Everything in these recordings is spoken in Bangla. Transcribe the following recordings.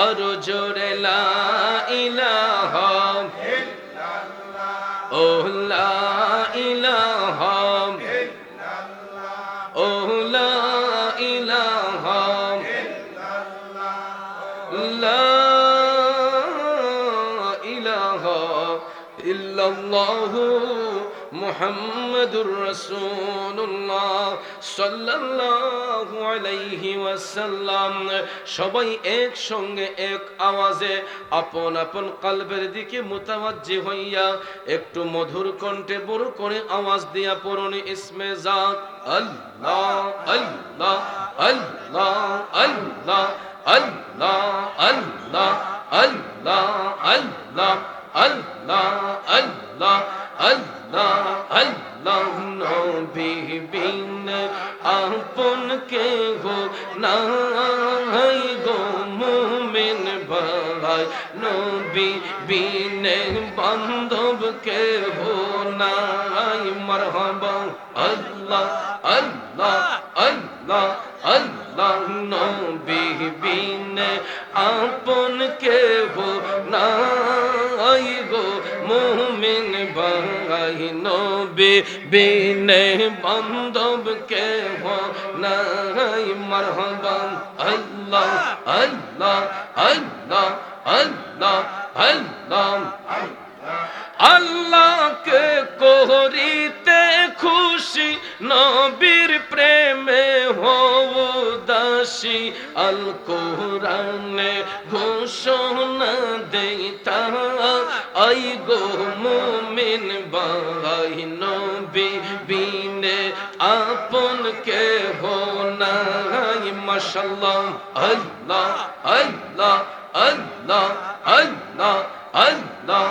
আরও জোরে লা ইলাহা ও লা ইলাহা ও লা ইলাহা ইল্লাল্লাহু। মুহাম্মাদুর রাসূলুল্লাহ সাল্লাল্লাহু আলাইহি ওয়াসাল্লাম সবাই একসঙ্গে এক আওয়াজে আপন আপন কলবের দিকে মুতাওয়াজ্জি হইয়া একটু মধুর কণ্ঠে বড় করে আওয়াজ দিয়া পড়ুন ইসমে জাত আল্লাহ আল্লাহ আল্লাহ আল্লাহ আল্লাহ আল্লাহ আল্লাহ আল্লাহ আল্লাহ আল্লাহ আল্লাহ আল্লাহ নবী বিন আপন কে গো নাই গো মুমিন ভাই। নবী বিন বান্ধব কে হো নাই, মারহাবা। আল্লাহ আল্লাহ আল্লাহ আল্লাহ নবী বিন আপন কে হো নাই গো মুমিন ভাই নবী বিন বান্ধব কে নাই মারহাবা আল্লাহ আল্লাহ আল্লাহ আল্লাহ আল্লাহ। আল্লাহকে করিতে খুশি, নবীর প্রেমে হও দাসী। আল কোরআনে ঘোষণা দেইতা আই গো মুমিন বাই নবী বিনে আপন কে হো নাই। মাশাল্লাহ আল্লাহ আল্লাহ আল্লাহ আল্লাহ আল্লাহ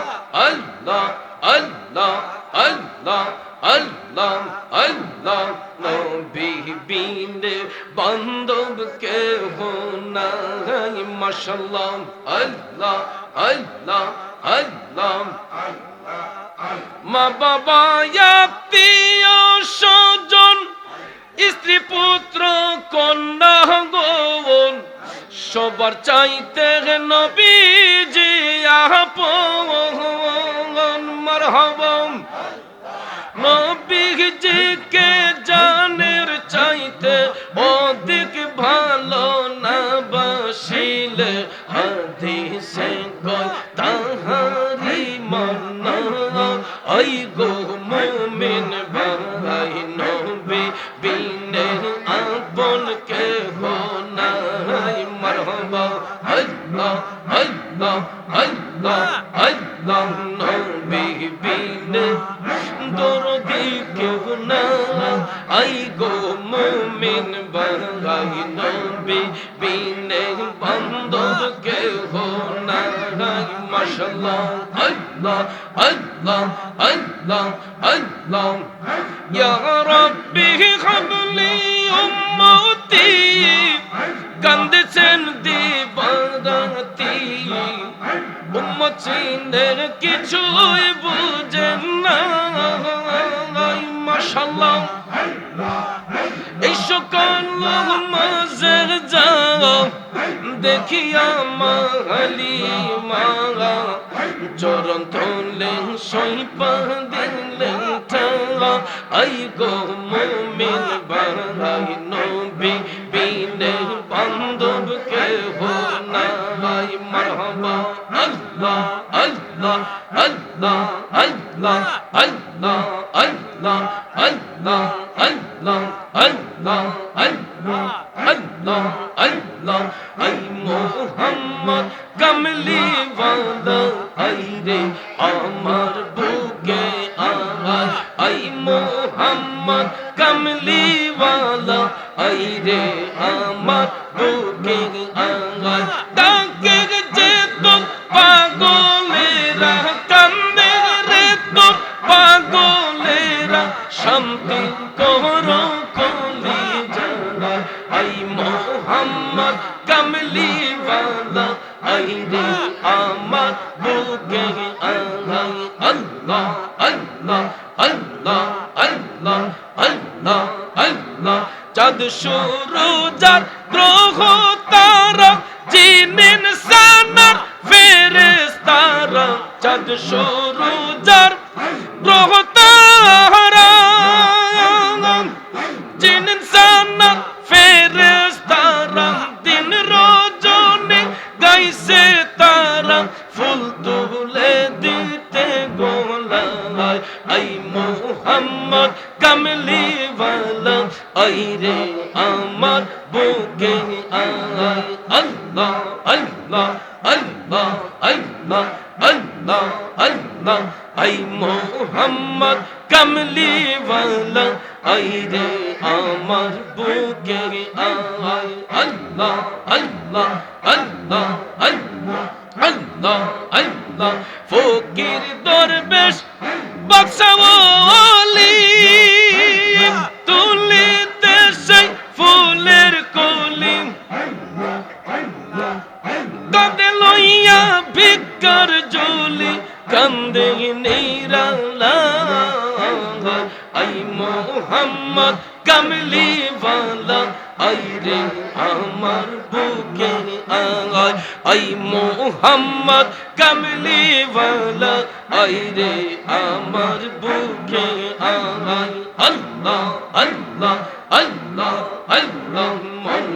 আল্লাহ আল্লাহ আল্লাহ আল্লাহ আল্লাহ। নবী বিনে বান্ধব কে হো নাই। মাশাল্লাহ আল্লাহ আল্লাহ আল্লাহ মা বাবা আত্মীয় স্বজন স্ত্রী পুত্র কন্যা গৌন সবার চাইতে নবীজি আপন মারহাবাম কয় তাহারি মন আই গো মুমিন ভাই, নবী বিনে আপন কে হো নাই। মারহাবা, আল্লাহ আল্লাহ আল্লাহ আল্লাহ, নবী বিনে দরদি কেউ না আই গো মুমিন ভাই, নবী Allah, Allah, Allah, Allah, Allah. Ya Rabbi habli ummati, কান্দেছেন দিবারাতি উম্মতিনের কিছুই বুঝেন না মাশাল্লাহ এই সকল দেখিয়া মাহালি মারা চরণ তোলেন সইপা দিলেন ঠালা। আই গো মুমিন বাহাই নবী বিনে বান্ধব কে হো নাই। মারহাবা, আল্লাহ আল্লাহ আল্লাহ আল্লাহ। মোহাম্মদ কামলিওয়ালা আইরে আমার বুকে আঙ্গাল ডাকে যে তো পা যদি আমার বুকে আল্লাহ আল্লাহ আল্লাহ আল্লাহ আল্লাহ আল্লাহ আল্লাহ। চাঁদ সূরজার গ্রহ, তারা জিন ইনসানার ফেরেশতারা। চাঁদ সূরজার গ্রহ, তারা। জিন আল্লাহ আল্লাহ আই মোহাম্মদ কামলি ওয়ালা আই রে আমার বুকে আয় আল্লাহ আল্লাহ আল্লাহ আল্লাহ আল্লাহ আল্লাহ ফকির দরবেশ বক্সাওয়ালি তুলিতে সেই ফুলের কলি। মোহাম্মদ কামলি বালা আইরে আমার বুকে আয় আই মোহাম্মদ কামলি বালা আইরে আমার বুকে আয় আল্লাহ আল্লাহ আল্লাহ আল্লাহ, মন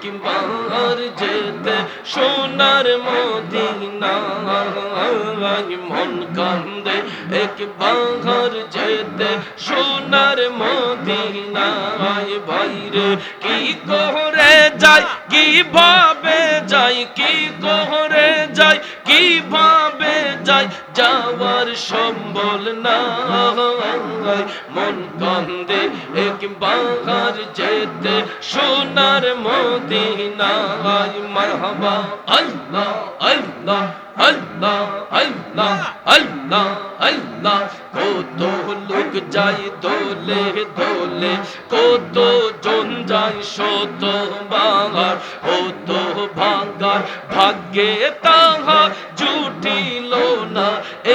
একবার যেতে সোনার মদিনা মন কান্দে। একবার যেতে সোনার মদিনা বাইরে কি করে যাই, কি ভাবে যাই, কি করে যাই শত বাঙার ভাগার ভাগ্যে তাহা জুটিল না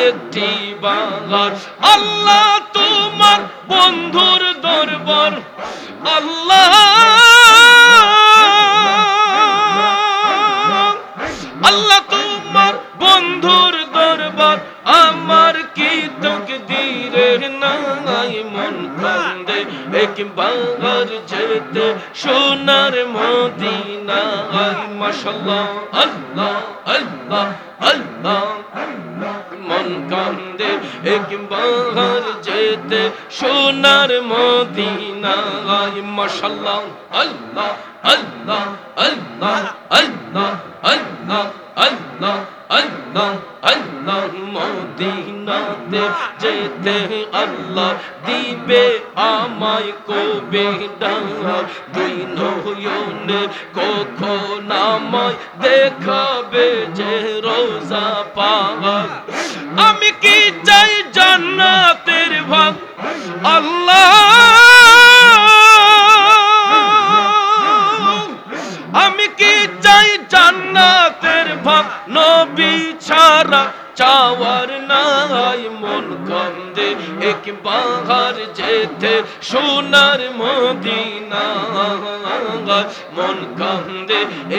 একটি বাঙার আল্লাহ তোমার বন্ধুর দরবার আল্লাহ আল্লাহ তোমার বন্ধুর দরবার, আমার কি তোক দিরে নাই মন কান্দে? একবার যেতে সোনার মদিনা মাশাল্লাহ আল্লাহ আল্লাহ আল্লাহ। মন কান্দে একবার যেতে সোনার মদিনা মাশাল্লাহ আল্লাহ আল্লাহ আল্লাহ আল্লাহ আল্লাহ আল্লাহ আল্লাহ আল্লাহ মদিনাতে যেতে আল্লাহ দিবে আমায় কবে ডাক দুই নয়নে কখন আমায় দেখাবে যে রোজা পাক আমি কি চাই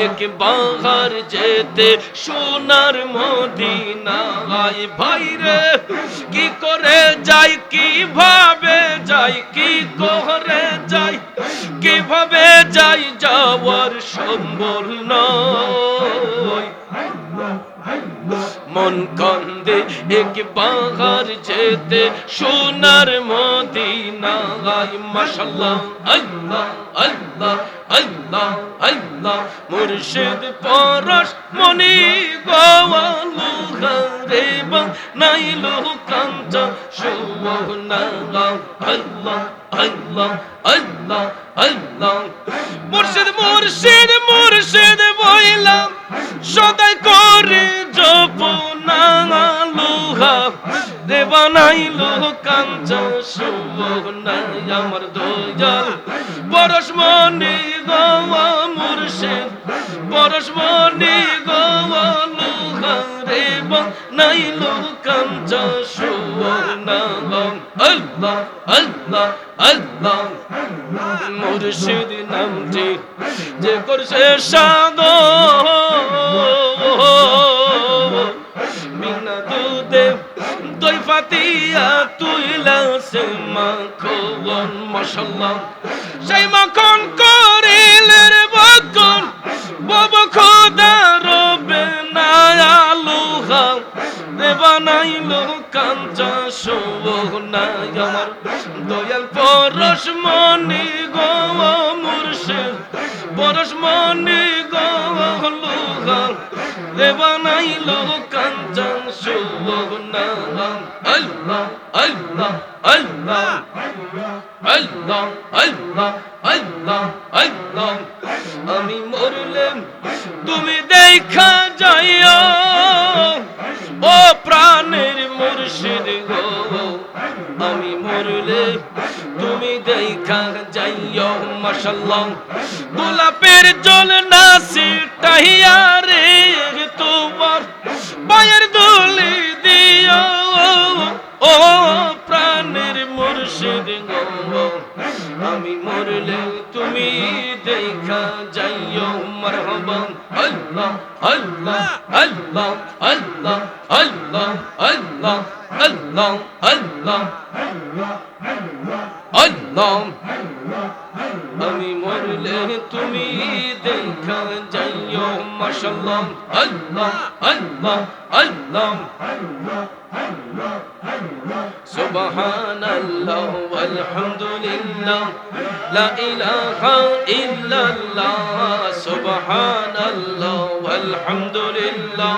একবার যেতে সোনার মদিনা ভাইরে কি করে যাই, কীভাবে যাই, কি করে যাই, কীভাবে যাই যাওয়ার সম্বল নয়। মন কান্দে একবার যেতে সোনার মদিনায় মাশাল্লাহ আল্লাহ আল্লাহ আল্লাহ আল্লাহ। মুর্শিদ পরশ মনি গোয়ালু রে নাইলু কাঞ্চ সুবহানা আল্লাহ আল্লাহ আল্লাহ আল্লাহ। মুর্শিদ মুর্শিদ মুর্শিদ বইলাম, সদাই করে জপনা বানাইলো কাঞ্চা সুবনা আমার দয়াল। পরশ মনি গোয়া মুর্শিদ। পরশ মনি গোয়া লুহা রে বানাইলো কাঞ্চা সুবনা আল্লাহ আল্লাহ আল্লাহ। মুর্শিদ নামটি যে করছে সাদ পাতিয়া তুইলা সে মাখন মশাল্লাহ সেই মাখন করিলের বকন বব খোদা কাঞ্চা শোভনাই আমার দয়াল পরশ আমি মরলে তুমি দেখা যাইও। ও প্রাণের মুর্শিদ গো, আমি মরলে তুমি দেখা যাইও মাশাল্লাহ গোলাপের জল নাসি সিটাইয়া রে তোমার, পায়ের দুলি দিও। ও মুর্শিদ আমি মরলে তুমি দেখা যাইও মারহাবা। আল্লাহ আল্লাহ আল্লাহ আল্লাহ আল্লাহ আল্লাহ। আল্লাহ আল্লাহ আল্লাহ আমি মরলে তুমি দেখা যাইও মাশাল্লাহ আল্লাহ আল্লাহ আল্লাহ سبحان الله والحمد لله لا إله إلا الله سبحان الله والحمد لله